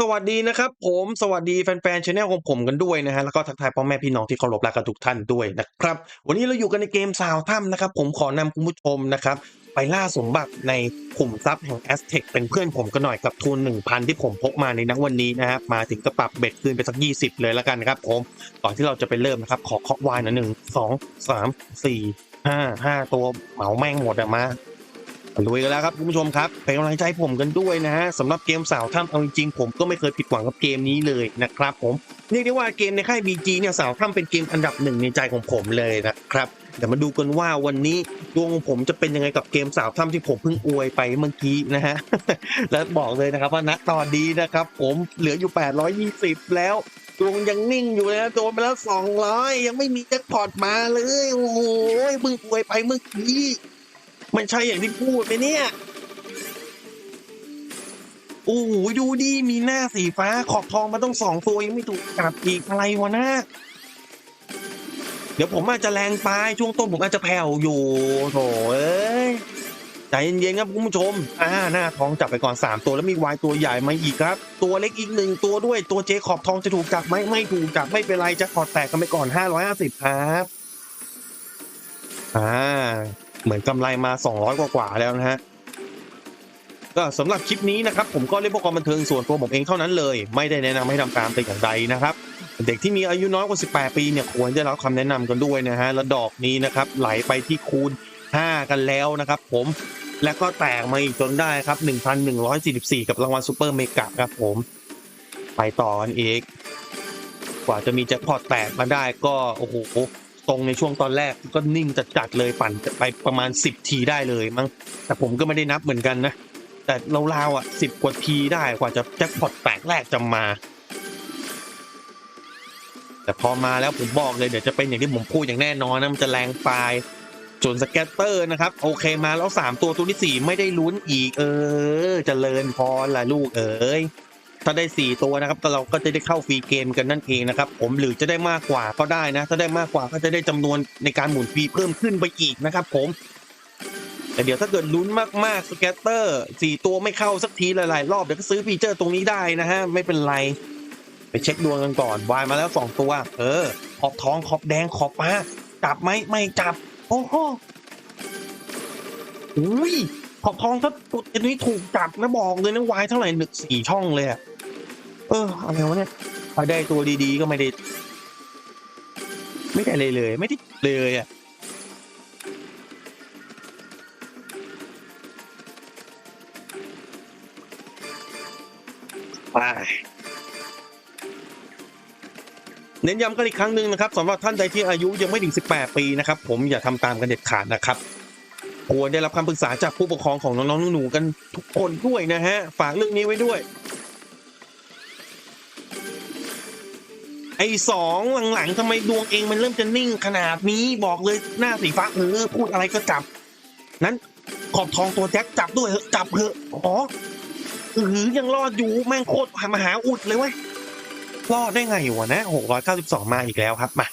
สวัสดีนะครับผมสวัสดีแฟนๆช anel ของผมกันด้วยนะฮะแล้วก็ทักทายพ่อแม่พี่น้องที่เคารพรักกันทุกท่านด้วยนะครับวันนี้เราอยู่กันในเกมซาวถ้ำนะครับผมขอนำคุณผู้ชมนะครับไปล่าสมบัติในขุมทรัพย์แห่งแอสเทคเป็นเพื่อนผมกันหน่อยกับทุน 1,000 ที่ผมพกมาในนักวันนี้นะครับมาถึงก็ปรับเบ็ดคืนไปสัก 20 เลยแล้วกันครับผมก่อนที่เราจะไปเริ่มนะครับขอเคาะวายหนะหนึ่งสองสามสี่ห้าห้าตัวเหมาแม่งหมดอะมา ลุยกันแล้วครับคุณผู้ชมครับเป็นกำลังใช้ผมกันด้วยนะฮะสำหรับเกมสาวถ้ำเอาจริงๆผมก็ไม่เคยผิดหวังกับเกมนี้เลยนะครับผมเรียกได้ว่าเกมในค่าย BG เนี่ยสาวถ้ำเป็นเกมอันดับหนึ่งในใจของผมเลยนะครับเดี๋ยวมาดูกันว่าวันนี้ดวงของผมจะเป็นยังไงกับเกมสาวถ้ำที่ผมเพิ่งอวยไปเมื่อกี้นะฮะและบอกเลยนะครับว่าณตอนนี้นะครับผมเหลืออยู่ 820 แล้วดวงยังนิ่งอยู่เลยนะโดนไปแล้ว 200 ยังไม่มีแจ็คพอตมาเลยโอ้โหเพิ่งอวยไปเมื่อกี้ มันใช่อย่างที่พูดไหมเนี่ย โอ้โหดูดิมีหน้าสีฟ้า ขอบทองมาต้องสองตัวยังไม่ถูกจับอีกอะไรวะนะเดี๋ยวผมอาจจะแรงไปช่วงต้นผมอาจจะแผ่วอยู่โถเอ้ยใจเย็นๆครับคุณผู้ชม อ่าหน้าท้องจับไปก่อน 3 ตัวแล้วมีวายตัวใหญ่มาอีกครับ ตัวเล็กอีกหนึ่งตัวด้วยตัวเจขอบทองจะถูกจับไหมไม่ถูกจับไม่เป็นไรจะขอดแตกกันไปก่อน 550 ครับ อ่า เหมือนกำไรมา 200 กว่ากว่าแล้วนะฮะก็สำหรับคลิปนี้นะครับผมก็เล่นพวกความบันเทิงส่วนตัวผมเองเท่านั้นเลย ไม่ได้แนะนำให้ทำตามแต่อย่างใดนะครับ เด็กที่มีอายุน้อยกว่า 18 ปีเนี่ยควรได้รับคำแนะนำกันด้วยนะฮะแล้วดอกนี้นะครับไหลไปที่คูณ 5 กันแล้วนะครับ ผมแล้วก็แตกมาอีกจนได้ครับ 1,144 กับรางวัลซูเปอร์เมกะครับผม ไปต่อกันอีก กว่าจะมีแจ็คพอตแตกมาได้ก็โอ้โห ตรงในช่วงตอนแรกก็นิ่งจัดๆเลยปั่นไปประมาณ 10 ทีได้เลยมั้งแต่ผมก็ไม่ได้นับเหมือนกันนะ แต่ราวๆอะสิบกว่าทีได้กว่าจะแจ็คพอตแตกแรกจะมา แต่พอมาแล้วผมบอกเลยเดี๋ยวจะเป็นอย่างที่ผมพูดอย่างแน่นอนนะมันจะแรงปลายส่วนสแกตเตอร์นะครับ โอเคมาแล้ว 3 ตัวตัวที่ 4 ไม่ได้ลุ้นอีก เออเจริญพรล่ะลูกเอ๋ย ถ้าได้ 4 ตัวนะครับเราก็จะได้เข้าฟรีเกมกันนั่นเองนะครับผมหรือจะได้มากกว่าก็ได้นะ ถ้าได้มากกว่าก็จะได้จำนวนในการหมุนฟรีเพิ่มขึ้นไปอีกนะครับผมแต่เดี๋ยวถ้าเกิดลุ้นมากๆสแกตเตอร์สี่ตัวไม่เข้าสักทีหลายๆรอบเดี๋ยวก็ซื้อฟีเจอร์ตรงนี้ได้นะฮะไม่เป็นไร ไปเช็คดวงกันก่อนวายมาแล้วสองตัว เออ ขอบทองขอบแดงขอบมาจับไหมไม่จับ โอ้โหอุ้ยขอบทองถ้าตัวนี้ถูกจับนะบอกเลยนะวายเท่าไหร่หนึ่งสี่ช่องเลยอะ เอออะไรวะเนี่ยพอได้ตัวดีๆก็ไม่ได้ ไม่ได้เลยเลย ไม่ได้เลยอะไปเน้นย้ำกันอีกครั้งหนึ่งนะครับสำหรับท่านใดที่อายุยังไม่ถึง 18 ปีนะครับ ผมอย่าทำตามกันเด็ดขาดนะครับควรได้รับคำปรึกษาจากผู้ปกครองของน้องๆหนูๆกันทุกคนด้วยนะฮะ ฝากเรื่องนี้ไว้ด้วย ไอ้สองหลังๆทำไมดวงเองมันเริ่มจะนิ่งขนาดนี้บอกเลยหน้าสีฟ้าเออพูดอะไรก็จับ นั้นขอบทองตัวแจ็คจับด้วยเหอะจับเหอะอ๋ออือยังรอดอยู่แม่งโคตรมหาอุดเลยเว้ยรอดได้ไงวะนะหกร้อยเก้าสิบสองมาอีกแล้วครับมา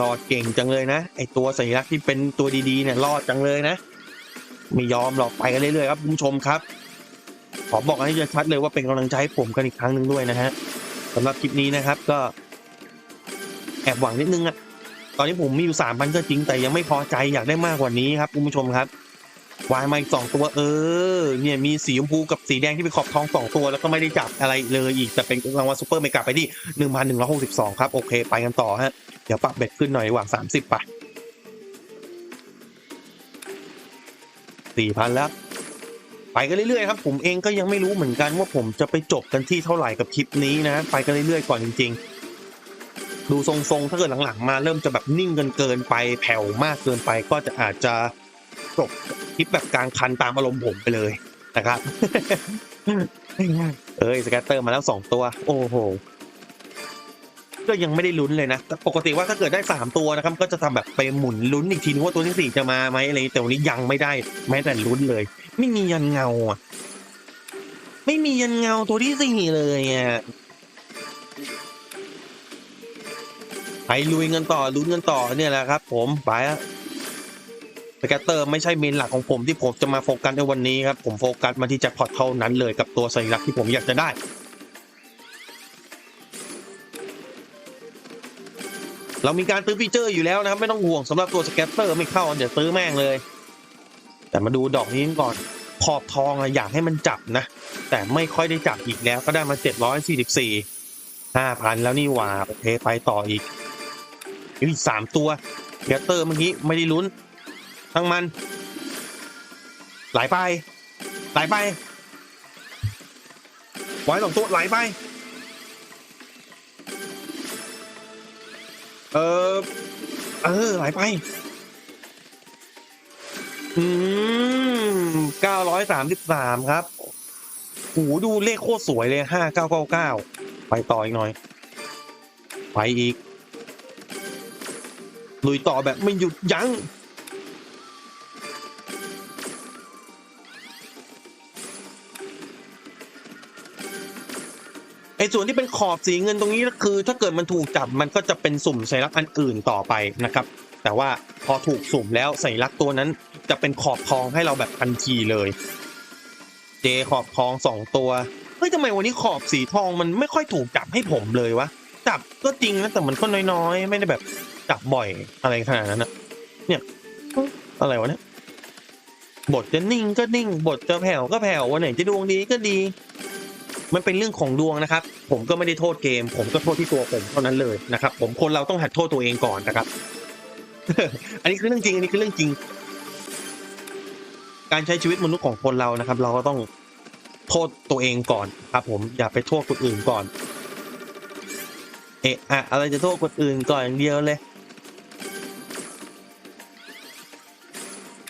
รอดเก่งจังเลยนะไอตัวสัญลักษณ์ที่เป็นตัวดีๆเนี่ยรอดจังเลยนะ ไม่ยอมหรอกไปกันเรื่อยๆครับคุณผู้ชมครับ ขอบอกให้ชัดเลยว่าเป็นกำลังใจให้ผมกันอีกครั้งหนึ่งด้วยนะฮะ สำหรับคลิปนี้นะครับก็ แอบหวังนิดนึงอะตอนนี้ผมมีอยู่สามพันก็จริงแต่ยังไม่พอใจอยากได้มากกว่านี้ครับคุณผู้ชมครับวายมาอีกสองตัวเออ เนี่ยมีสีชมพูกับสีแดงที่เป็นขอบทองสองตัว แล้วก็ไม่ได้จับอะไรเลยอีกแต่เป็นรางวัลซูเปอร์เมกะไปที่หนึ่งพันหนึ่งร้อยหกสิบสองครับโอเค ไปกันต่อฮะ เดี๋ยวปรับเบ็ดขึ้นหน่อยหว่างสามสิบไปสี่พันแล้ว ไปกันเรื่อยๆครับผมเองก็ยังไม่รู้เหมือนกันว่าผมจะไปจบกันที่เท่าไหร่กับคลิปนี้นะไปกันเรื่อยๆก่อนจริง ๆ ดูทรงๆถ้าเกิดหลังๆมาเริ่มจะแบบนิ่งกันเกินไปแผ่วมากเกินไปก็จะอาจจะจบคลิปแบบกลางคันตามอารมณ์ผมไปเลยนะครับ เอ้ยสแกตเตอร์มาแล้วสองตัว โอ้โห ก็ยังไม่ได้ลุ้นเลยนะ ปกติว่าถ้าเกิดได้สามตัวนะครับ ก็จะทำแบบไปหมุนลุ้นอีกทีนึงว่าตัวที่สี่จะมาไหมอะไร แต่วันนี้ยังไม่ได้ แม้แต่ลุ้นเลย ไม่มียันเงาอะ ไม่มียันเงาตัวที่สี่เลยอะไปลุยกันต่อลุ้นกันต่อเนี่ยแหละครับ ผมไปอะสแกตเตอร์ไม่ใช่เมนหลักของผมที่ผมจะมาโฟกัสในวันนี้ครับ ผมโฟกัสมาที่แจ็คพอตเท่านั้นเลยกับตัวสัญลักษณ์ที่ผมอยากจะได้ เรามีการซื้อฟีเจอร์อยู่แล้วนะครับไม่ต้องห่วงสำหรับตัวสแกตเตอร์ไม่เข้าเดี๋ยวซื้อแม่งเลย แต่มาดูดอกนี้ก่อนขอบทองอะอยากให้มันจับนะ แต่ไม่ค่อยได้จับอีกแล้วก็ได้มา 744 5,000 แล้วนี่หว่า โอเค ไปต่ออีกอีกสามตัวสแกตเตอร์เมื่อกี้ไม่ได้ลุ้น ทั้งมันไหลไปไหลไปไว้สองตัวไหลไป เออ เออไหลไป อืมเก้าร้อยสามสิบสามครับโหูดูเลขโคตรสวยเลยห้าเก้าเก้าเก้าไปต่ออีกหน่อย ไปอีก ลุยต่อแบบไม่หยุดยัง้ง ไอ้ส่วนที่เป็นขอบสีเงินตรงนี้ก็คือ ถ้าเกิดมันถูกจับมันก็จะเป็นสุ่มสัญลักษณ์อันอื่นต่อไปนะครับ แต่ว่าพอถูกสุ่มแล้วสัญลักษณ์ตัวนั้น จะเป็นขอบทองให้เราแบบทันทีเลยเจขอบทองสองตัวเฮ้ยทำไมวันนี้ขอบสีทองมันไม่ค่อยถูกจับให้ผมเลยวะจับก็จริงนะแต่มันก็น้อยๆ ไม่ได้แบบจับบ่อยอะไรขนาดนั้นนะเนี่ยอะไรวะเนี่ยบทจะนิ่งก็นิ่งบทจะแผ่วก็แผ่ววันไหนจะดวงดีก็ดี มันเป็นเรื่องของดวงนะครับ ผมก็ไม่ได้โทษเกม ผมก็โทษที่ตัวผมเท่านั้นเลยนะครับ ผมคนเราต้องหัดโทษตัวเองก่อนนะครับ อันนี้คือเรื่องจริง อันนี้คือเรื่องจริง การใช้ชีวิตมนุษย์ของคนเรานะครับ เราก็ต้องโทษตัวเองก่อนครับ ผมอย่าไปโทษคนอื่นก่อน เอะอะอะไรจะโทษคนอื่นก่อนอย่างเดียวเลย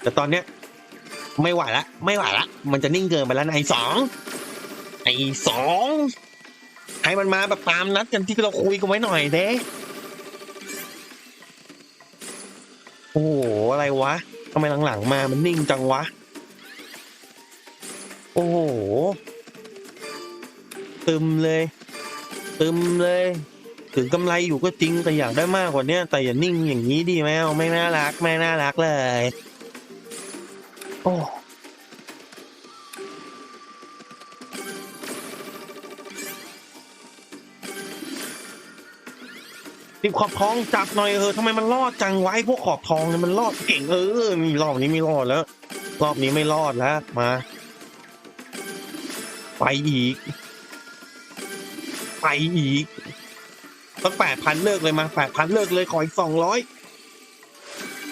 แต่ตอนเนี้ย ไม่ไหวละ ไม่ไหวละ มันจะนิ่งเกินไปแล้วนะไอ้สอง สองให้มันมาแบบตามนัดกันที่เราคุยกันไว้หน่อยเด้โอ้โหอะไรวะทำไมหลังๆมามันนิ่งจังวะ โอ้โห ตึมเลย ตึมเลยถึงกำไรอยู่ก็จริงแต่อยากได้มากกว่านี้แต่อย่านิ่งอย่างนี้ดีไหมเอาไม่น่ารัก ไม่น่ารักเลย โอ้ ติดขอบทองจับหน่อยเออทำไมมันรอดจังไว้พวกขอบทองเนี่ยมันรอดเก่งเออมีรอบนี้ไม่รอดแล้ว รอบนี้ไม่รอดแล้วมา ไปอีก ไปอีกสักแปดพันเลิกเลยมาแปดพันเลิกเลยขออีกสองร้อย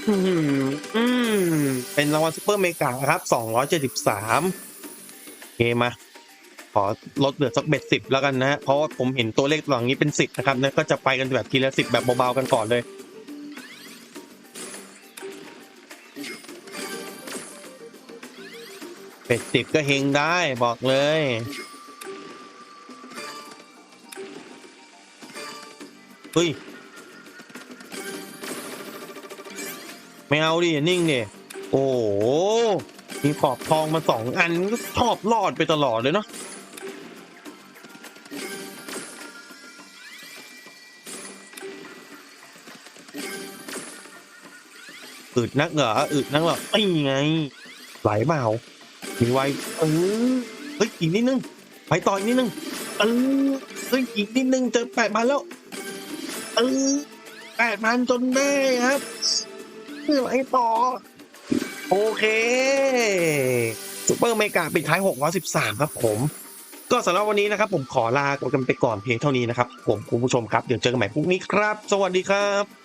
อืมเป็นรางวัลซูเปอร์เมกาครับสองร้อยเจ็ดสิบสามโอเคมา ขอลดเหลือสักเบ็ดสิบแล้วกันนะฮะเพราะว่าผมเห็นตัวเลขหลังนี้เป็นสิบนะครับนะก็จะไปกันแบบทีละสิบแบบเบาๆกันก่อนเลยเป็ดสิบก็เฮงได้บอกเลยเฮ้ยไม่เอาดิอย่านิ่งดิโอ้มีขอบทองมาสองอันก็ชอบรอดไปตลอดเลยเนาะ อึดนักเหรออึดนักเหรอไอ้ไง ไหลเปล่ามีไวเออเฮ้ยอีกนิดนึงไปต่ออีกนิดนึงเออเฮ้ยอีกนิดนึงเจอแปดพันแล้วเออแปดพันจนได้ครับไหลต่อ โอเคซูเปอร์เมกาปิดท้าย613 ครับผม ก็สำหรับวันนี้นะครับ ผมขอลากันไปก่อนเพียงเท่านี้นะครับ ผมคุณผู้ชมครับ เดี๋ยวเจอกันใหม่พรุ่งนี้ครับ สวัสดีครับ